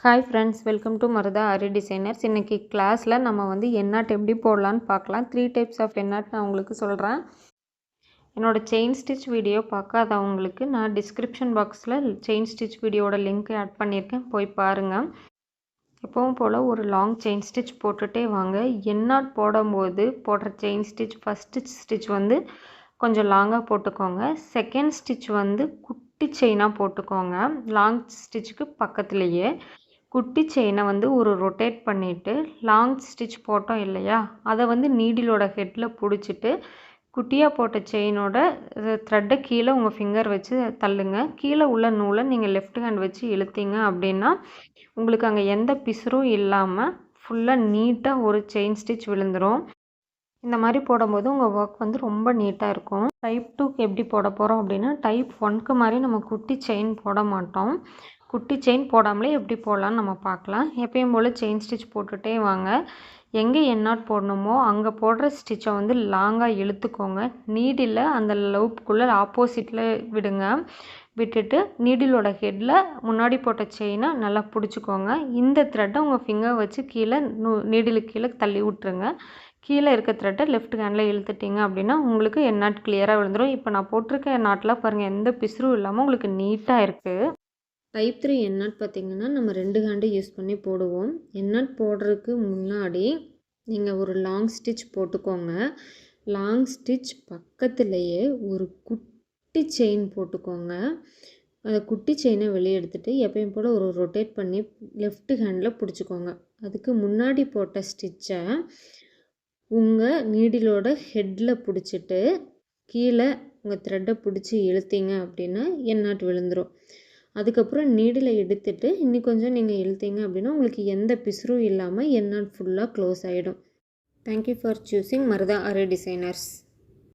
Hi friends welcome to Marutha Aari designers இன்றைக்கி கிளாஸில் நம்ம வந்து என்னாட் எப்படி போடலான்னு பார்க்கலாம். த்ரீ டைப்ஸ் ஆஃப் என்னாட் நான் உங்களுக்கு சொல்கிறேன் என்னோடய செயின் ஸ்டிச் வீடியோ பார்க்காதவங்களுக்கு நான் டிஸ்கிரிப்ஷன் பாக்ஸில் செயின் ஸ்டிச் வீடியோட லிங்க் ஆட் பண்ணியிருக்கேன். போய் பாருங்கள் எப்பவும் போல் ஒரு லாங் செயின் ஸ்டிச் போட்டுகிட்டே வாங்க. என்னாட் போடும்போது போடுற செயின் ஸ்டிச் ஃபஸ்ட்டு ஸ்டிச் வந்து கொஞ்சம் லாங்காக போட்டுக்கோங்க. செகண்ட் ஸ்டிச் வந்து குட்டி செயினாக போட்டுக்கோங்க. லாங் ஸ்டிச்சுக்கு பக்கத்துலேயே. குட்டி செயினை வந்து ஒரு ரொட்டேட் பண்ணிவிட்டு லாங் ஸ்டிச் போட்டோம் இல்லையா? அதை வந்து நீடிலோட ஹெட்டில் பிடிச்சிட்டு குட்டியாக போட்ட செயினோட த்ரெட்டை கீழே உங்கள் ஃபிங்கர் வச்சு தள்ளுங்க. கீழே உள்ள நூலை நீங்கள் லெஃப்ட் ஹேண்ட் வச்சு இழுத்தீங்க அப்படின்னா உங்களுக்கு அங்கே எந்த பிசுறும் இல்லாமல் ஃபுல்லாக நீட்டாக ஒரு செயின் ஸ்டிச் விழுந்துடும் இந்த மாதிரி போடும்போது உங்கள் ஒர்க் வந்து ரொம்ப நீட்டாக இருக்கும். டைப் டூக்கு எப்படி போட போகிறோம் அப்படின்னா டைப் ஒன்க்கு மாதிரி நம்ம குட்டி செயின் போட மாட்டோம். குட்டி செயின் போடாமலே எப்படி போடலான்னு நம்ம பார்க்கலாம். எப்பயும் போல் செயின் ஸ்டிச் போட்டுகிட்டே வாங்க. எங்கே எண்ணாட் போடணுமோ அங்கே போடுற ஸ்டிச்சை வந்து லாங்காக இழுத்துக்கோங்க. நீடில் அந்த லவுப்புக்குள்ளே ஆப்போசிட்டில் விடுங்க. விட்டுட்டு நீடிலோட ஹெட்டில் முன்னாடி போட்ட செயினை நல்லா பிடிச்சிக்கோங்க. இந்த த்ரெட்டை உங்கள் ஃபிங்கர் வச்சு கீழே நூ நீடிலுக்கு கீழே தள்ளி விட்ருங்க கீழே இருக்க த்ரெட்டை லெஃப்ட் ஹேண்டில் இழுத்துட்டிங்க அப்படின்னா உங்களுக்கு எண்ணாட் கிளியராக விழுந்துடும் இப்போ நான் போட்டிருக்க நாட்டில் பாருங்கள் எந்த பிசுறும் இல்லாமல் உங்களுக்கு நீட்டாக இருக்குது டைப் த்ரீ எண்ணாட் பார்த்திங்கன்னா நம்ம ரெண்டு ஹேண்டு யூஸ் பண்ணி போடுவோம். எண்ணாட் போடுறதுக்கு முன்னாடி நீங்கள் ஒரு லாங் ஸ்டிச் போட்டுக்கோங்க. லாங் ஸ்டிச் பக்கத்துலேயே ஒரு குட்டி செயின் போட்டுக்கோங்க. அந்த குட்டி செயினை வெளியே எடுத்துகிட்டு எப்பயும் போல் ஒரு ரொட்டேட் பண்ணி லெஃப்ட் ஹேண்டில் பிடிச்சிக்கோங்க. அதுக்கு முன்னாடி போட்ட ஸ்டிச்சை உங்கள் நீடிலோட ஹெட்டில் பிடிச்சிட்டு கீழே உங்கள் த்ரெட்டை பிடிச்சி இழுத்தீங்க அப்படின்னா என்னாட் விழுந்துடும் அதுக்கப்புறம் நீடில் எடுத்துட்டு இன்னி கொஞ்சம் நீங்கள் இழுத்தீங்க அப்படின்னா உங்களுக்கு எந்த பிசுறும் இல்லாமல் என்னால் ஃபுல்லாக க்ளோஸ் ஆகிடும் thank you for choosing Marutha Aari designers